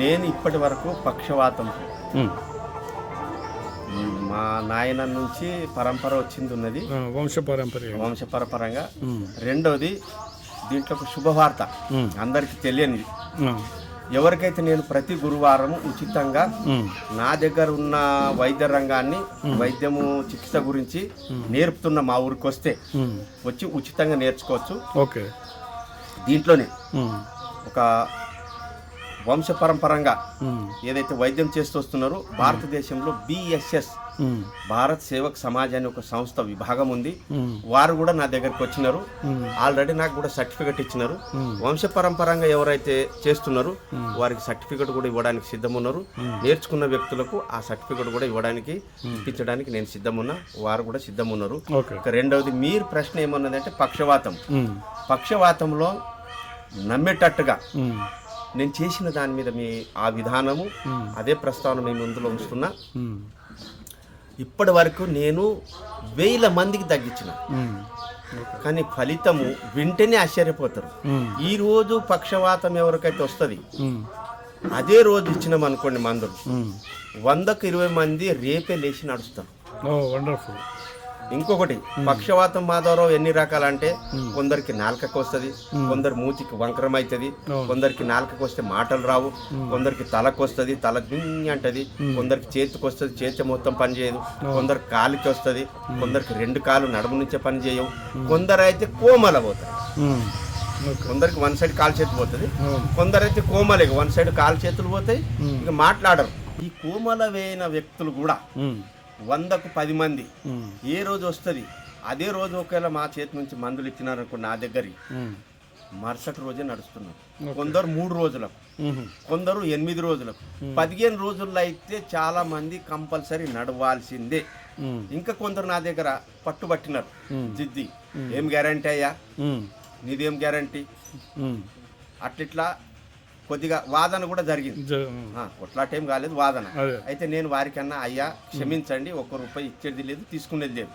నేను ఇప్పటి వరకు పక్షవాతం. మా నాయన నుంచి పరంపర వచ్చింది ఉన్నది వంశ పారంపర్య వంశపరపరంగా ఉమ్. రెండోది దీంట్లో ఒక శుభవార్త. అందరికి తెలియనిది ఎవరికైతే నేను ప్రతి గురువారం ఉచితంగా. నా దగ్గర ఉన్న వైద్య రంగాన్ని వైద్యము చికిత్స గురించి నేర్పుతున్న మా ఊరికి వస్తే. వచ్చి ఉచితంగా నేర్చుకోవచ్చు ఓకే దీంట్లోనే. ఒక వంశపరంపరంగా. ఏదైతే వైద్యం చేస్తూ వస్తున్నారో భారతదేశంలో బిఎస్ఎస్. భారత్ సేవక్ సమాజ్ అనే ఒక సంస్థ విభాగం ఉంది. వారు కూడా నా దగ్గరికి వచ్చినారు. ఆల్రెడీ నాకు కూడా సర్టిఫికెట్ ఇచ్చినారు. వంశపరంపరంగా ఎవరైతే చేస్తున్నారో వారికి సర్టిఫికెట్ కూడా ఇవ్వడానికి సిద్ధమున్నారు నేర్చుకున్న వ్యక్తులకు ఆ సర్టిఫికెట్ కూడా ఇవ్వడానికి ఇప్పించడానికి నేను సిద్ధమున్నా వారు కూడా సిద్ధమున్నారు ఓకే ఇక రెండవది మీరు ప్రశ్న ఏమన్నదంటే పక్షవాతం. పక్షవాతంలో నమ్మేటట్టుగా. నేను చేసిన దాని మీద మీ ఆ విధానము అదే ప్రస్తావన మీ ముందులో ఉంచుతున్నా. ఇప్పటి వరకు నేను వేల మందికి తగ్గించిన. కానీ ఫలితము వింటేనే ఆశ్చర్యపోతారు. ఈ రోజు పక్షవాతం ఎవరికైతే వస్తుంది. అదే రోజు ఇచ్చినాం అనుకోండి మందులు. వందకు ఇరవై మంది రేపే లేచి నడుస్తారు వండర్ఫుల్ ఇంకొకటి పక్షవాతం మాధవరావు ఎన్ని రకాలంటే కొందరికి నాలుకకు వస్తుంది కొందరు మూతికి వంకరం అవుతుంది కొందరికి నాలుకకు వస్తే మాటలు రావు కొందరికి తలకు వస్తుంది తల దింగి అంటది కొందరికి చేతికి వస్తుంది చేతి మొత్తం పని చేయదు కొందరికి కాలుకి వస్తుంది కొందరికి రెండు కాలు నడుము నుంచే పని చేయవు కొందరు అయితే కోమల పోతారు కొందరికి వన్ సైడ్ కాలు చేతి పోతుంది. కొందరైతే కోమలే వన్ సైడ్ కాలు చేతులు పోతాయి ఇక మాట్లాడరు. ఈ కోమల వేయిన వ్యక్తులు కూడా. వందకు పది మంది. ఏ రోజు వస్తుంది? అదే రోజు ఒకవేళ మా చేతి నుంచి మందులు ఇచ్చినారనుకో నా దగ్గరికి. మరుసటి రోజే నడుస్తున్నారు కొందరు మూడు రోజులకు. కొందరు ఎనిమిది రోజులకు. పదిహేను రోజుల్లో అయితే చాలా మంది కంపల్సరీ నడవాల్సిందే. ఇంకా కొందరు నా దగ్గర పట్టుబట్టినారు. జిద్ది. ఏం గ్యారంటీ అయ్యా. నీదేం గ్యారంటీ. అట్లిట్లా కొద్దిగా వాదన కూడా జరిగింది. కొట్లాటేం కాలేదు వాదన. అయితే నేను వారికన్నా అయ్యా క్షమించండి ఒక్క రూపాయి ఇచ్చేది లేదు తీసుకునేది లేదు.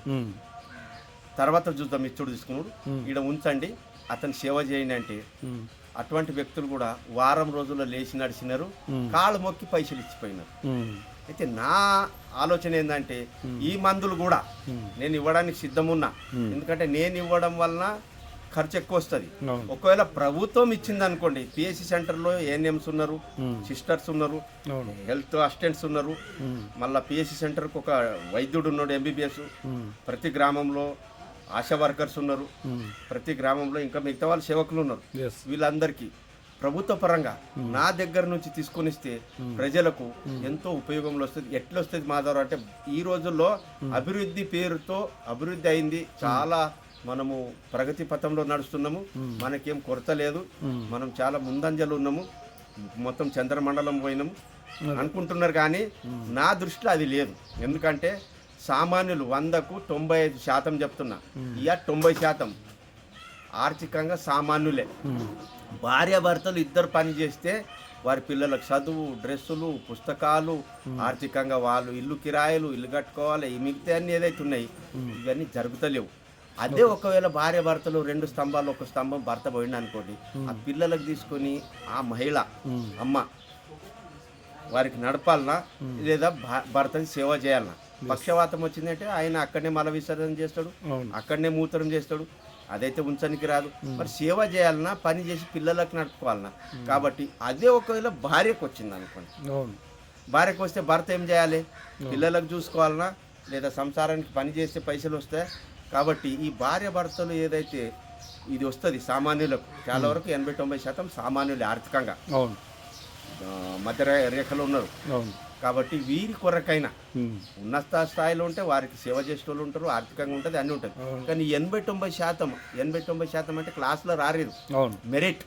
తర్వాత చూద్దాం ఇచ్చుడు తీసుకున్నాడు. ఈడ ఉంచండి అతను సేవ చేయండి అంటే. అటువంటి వ్యక్తులు కూడా వారం రోజుల్లో లేచి నడిచినారు. కాళ్ళు మొక్కి పైసలు ఇచ్చిపోయినారు. అయితే నా ఆలోచన ఏంటంటే ఈ మందులు కూడా నేను ఇవ్వడానికి సిద్ధమున్నా. ఎందుకంటే నేను ఇవ్వడం వలన ఖర్చు ఎక్కువ వస్తుంది. ఒకవేళ ప్రభుత్వం ఇచ్చింది అనుకోండి పిఎస్సి సెంటర్లో ఏఎన్ఎంస్ ఉన్నారు సిస్టర్స్ ఉన్నారు హెల్త్ అసిస్టెంట్స్ ఉన్నారు. మళ్ళీ పిఎస్సి సెంటర్కి ఒక వైద్యుడు ఉన్నాడు ఎంబీబీఎస్. ప్రతి గ్రామంలో ఆశా వర్కర్స్ ఉన్నారు. ప్రతి గ్రామంలో ఇంకా మిగతా వాళ్ళు సేవకులు ఉన్నారు. వీళ్ళందరికీ ప్రభుత్వ పరంగా నా దగ్గర నుంచి తీసుకొని ఇస్తే ప్రజలకు ఎంతో ఉపయోగంలో వస్తుంది. ఎట్లా వస్తుంది మాధవరావు అంటే ఈ రోజుల్లో అభివృద్ధి పేరుతో అభివృద్ధి అయింది. చాలా మనము ప్రగతి పథంలో నడుస్తున్నాము. మనకేం కొరత లేదు. మనం చాలా ముందంజలు ఉన్నాము. మొత్తం చంద్రమండలం పోయినాము. అనుకుంటున్నారు కానీ నా దృష్టిలో అది లేదు. ఎందుకంటే సామాన్యులు వందకు తొంభై ఐదు శాతం చెప్తున్నా. ఇక తొంభై శాతం ఆర్థికంగా సామాన్యులే. భార్యాభర్తలు ఇద్దరు పని చేస్తే వారి పిల్లలకు చదువు డ్రెస్సులు పుస్తకాలు ఆర్థికంగా వాళ్ళు ఇల్లు కిరాయిలు ఇల్లు కట్టుకోవాలి ఈ మిగతా అన్ని ఏదైతే ఉన్నాయి ఇవన్నీ జరుగుతలేవు. అదే ఒకవేళ భార్య భర్తలు రెండు స్తంభాలు ఒక స్తంభం భర్త పోయింది అనుకోండి ఆ పిల్లలకు తీసుకొని ఆ మహిళ అమ్మ వారికి నడపాలనా? లేదా భా- భర్తకి సేవ చేయాలనా? పక్షవాతం వచ్చిందంటే ఆయన అక్కడనే మల విసర్జన చేస్తాడు అక్కడనే మూత్రం చేస్తాడు అదైతే ఉంచడానికి రాదు. మరి సేవ చేయాలన్నా పని చేసి పిల్లలకు నడుపుకోవాలన్నా కాబట్టి అదే ఒకవేళ భార్యకు వచ్చింది అనుకోండి భార్యకు వస్తే భర్త ఏం చేయాలి? పిల్లలకు చూసుకోవాలన్నా లేదా సంసారానికి పని చేస్తే పైసలు వస్తాయి? కాబట్టి ఈ భార్య భర్తలు ఏదైతే ఇది వస్తుంది సామాన్యులకు చాలా వరకు ఎనభై తొంభై శాతం సామాన్యులు ఆర్థికంగా. మధ్య రేఖలో ఉన్నారు. కాబట్టి వీరి కొరకైనా. ఉన్నత స్థాయిలో ఉంటే వారికి సేవ చేసే వాళ్ళు ఉంటారు ఆర్థికంగా ఉంటుంది అన్నీ ఉంటుంది. కానీ ఎనభై తొంభై శాతం ఎనభై తొంభై శాతం అంటే క్లాస్లో రాలేదు అవును. మెరిట్.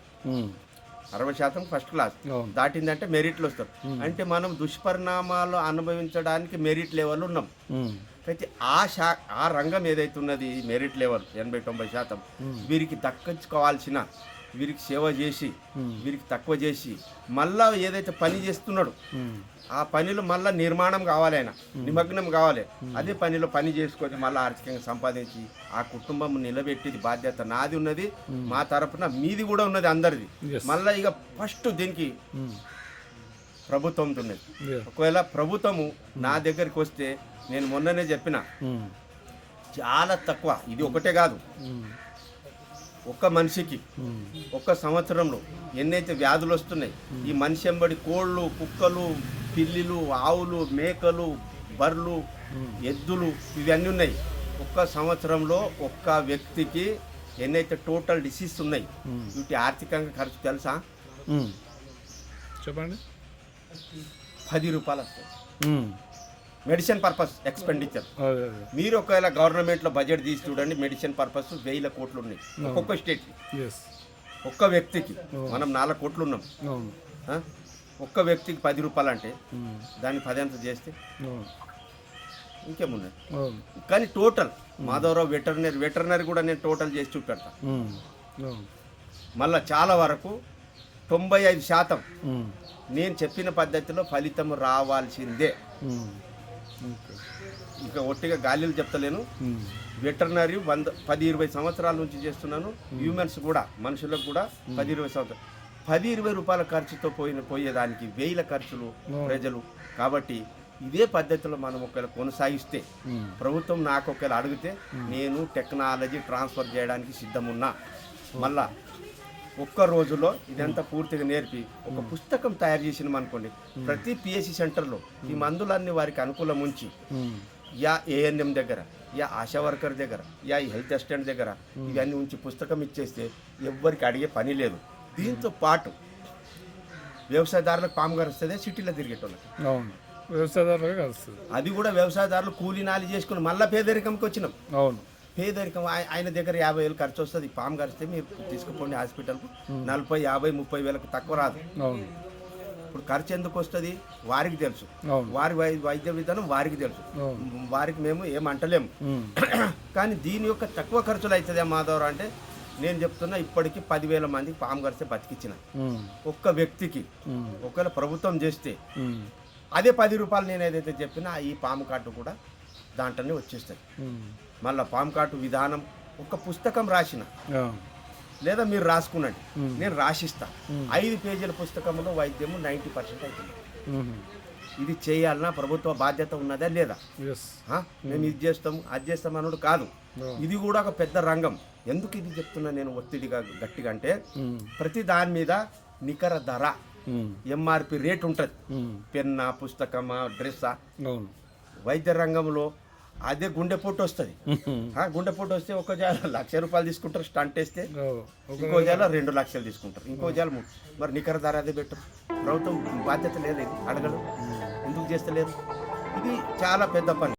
అరవై శాతం ఫస్ట్ క్లాస్. దాటిందంటే మెరిట్లు వస్తారు అంటే మనం దుష్పరిణామాలు అనుభవించడానికి మెరిట్ లెవెల్ ఉన్నాం. అయితే ఆ శా ఆ రంగం ఏదైతే ఉన్నది మెరిట్ లెవెల్ ఎనభై తొంభై శాతం వీరికి దక్కించుకోవాల్సిన వీరికి సేవ చేసి వీరికి తక్కువ చేసి మళ్ళా ఏదైతే పని చేస్తున్నాడు. ఆ పనిలో మళ్ళీ నిర్మాణం కావాలి ఆయన నిమగ్నం కావాలి అదే పనిలో పని చేసుకొని మళ్ళీ ఆర్థికంగా సంపాదించి ఆ కుటుంబం నిలబెట్టేది బాధ్యత నాది ఉన్నది మా తరపున మీది కూడా ఉన్నది అందరిది. మళ్ళీ ఇక ఫస్ట్ దీనికి. ప్రభుత్వంతో ఉన్నది. ఒకవేళ ప్రభుత్వము నా దగ్గరికి వస్తే నేను మొన్ననే చెప్పిన. చాలా తక్కువ ఇది ఒకటే కాదు. ఒక్క మనిషికి. ఒక్క సంవత్సరంలో ఎన్నైతే వ్యాధులు వస్తున్నాయి ఈ మనిషి ఎంబడి కోళ్ళు కుక్కలు పిల్లిలు ఆవులు మేకలు బర్రెలు ఎద్దులు ఇవన్నీ ఉన్నాయి ఒక్క సంవత్సరంలో ఒక్క వ్యక్తికి ఎన్నైతే టోటల్ డిసీజ్ ఉన్నాయి. వీటి ఆర్థికంగా ఖర్చు తెలుసా. చెప్పండి పది రూపాయలు వస్తాయి. Medicine purpose expenditure. మీరు ఒకవేళ గవర్నమెంట్లో బడ్జెట్ తీసి చూడండి మెడిసిన్ పర్పస్ వేల కోట్లు ఉన్నాయి ఒక్కొక్క స్టేట్ ఒక్క వ్యక్తికి. మనం నాలుగు కోట్లు ఉన్నాం? ఒక్క వ్యక్తికి పది రూపాయలు అంటే. దాన్ని పదంత చేస్తే అవును. కానీ టోటల్ మాధవరావు వెటర్నరీ వెటర్నరీ కూడా నేను టోటల్ చేసి చూపెడతా. మళ్ళీ చాలా వరకు తొంభై ఐదు శాతం. నేను చెప్పిన పద్ధతిలో ఫలితం రావాల్సిందే. ఇక ఒట్టిగా గాలిలు చెప్తలేను. వెటర్నరీ వంద పది ఇరవై సంవత్సరాల నుంచి చేస్తున్నాను. హ్యూమన్స్ కూడా మనుషులకు కూడా పది ఇరవై సంవత్సరాలు పది ఇరవై రూపాయల ఖర్చుతో పోయిన పోయేదానికి వేల ఖర్చులు ప్రజలు. కాబట్టి ఇదే పద్ధతిలో మనం ఒకవేళ కొనసాగిస్తే. ప్రభుత్వం నాకు ఒకవేళ అడిగితే నేను టెక్నాలజీ ట్రాన్స్ఫర్ చేయడానికి సిద్ధమున్నా. మళ్ళా ఒక్క రోజులో ఇదంతా పూర్తిగా నేర్పి ఒక పుస్తకం తయారు చేసినాం అనుకోండి. ప్రతి పిఎస్సి సెంటర్లో ఈ మందులన్నీ వారికి అనుకూలం ఉంచి. యా ఏఎన్ఎం దగ్గర యా ఆశా వర్కర్ దగ్గర యా హెల్త్ అసిస్టెంట్ దగ్గర ఇవన్నీ ఉంచి పుస్తకం ఇచ్చేస్తే ఎవ్వరికి అడిగే పని లేదు. దీంతో పాటు వ్యవసాయదారులకు పాము గరుస్తుంది సిటీలో తిరిగేటోళ్ళకి. అవును. అది కూడా వ్యవసాయదారులు కూలీ నాలి చేసుకుని మళ్ళీ పేదరికంకి వచ్చినాం. అవును. పేదరికం ఆయ- ఆయన దగ్గర యాభై వేలు ఖర్చు వస్తుంది. పాము కరిస్తే మీరు తీసుకుపోండి హాస్పిటల్కు. నలభై యాభై ముప్పై వేలకు తక్కువ రాదు. ఇప్పుడు ఖర్చు ఎందుకు వస్తుంది? వారికి తెలుసు. వారి వై- వైద్య విధానం వారికి తెలుసు. వారికి మేము ఏం అంటలేము. కానీ దీని యొక్క తక్కువ ఖర్చులు అవుతుంది మాధవరావు అంటే నేను చెప్తున్నా ఇప్పటికి పదివేల మందికి పాము కరిస్తే బతికిచ్చిన. ఒక్క వ్యక్తికి. ఒకవేళ ప్రభుత్వం చేస్తే. అదే పది రూపాయలు నేను ఏదైతే చెప్పినా ఈ పాము కార్డు కూడా దాంట్లోనే వచ్చేస్తుంది. మళ్ళీ పాము కార్డు విధానం ఒక పుస్తకం రాసిన లేదా మీరు రాసుకునండి. నేను రాసిస్తా. ఐదు పేజీల పుస్తకంలో వైద్యము నైంటీ పర్సెంట్ అవుతుంది. ఇది చేయాలన్నా ప్రభుత్వ బాధ్యత ఉన్నదా లేదా? మేము ఇది చేస్తాం అది చేస్తాం అన్నాడు కాదు. ఇది కూడా ఒక పెద్ద రంగం ఎందుకు ఇది చెప్తున్నా నేను ఒత్తిడిగా గట్టిగా అంటే. ప్రతి దాని మీద నికర ధర. ఎంఆర్పి రేట్ ఉంటుంది. పెన్నా పుస్తకమా డ్రెస్సా వైద్య రంగంలో అదే గుండెపోటు వస్తుంది. ఉమ్. గుండెపోటు వస్తే ఒక జాల లక్ష రూపాయలు తీసుకుంటారు స్టంట్ వేస్తే ఇంకో జాల. రెండు లక్షలు తీసుకుంటారు ఇంకో జాల మరి నికర ధర అదే పెట్టరు. ప్రభుత్వం బాధ్యత లేదు ఇది అడగదు. ఎందుకు చేస్తలేదు? ఇది చాలా పెద్ద పని.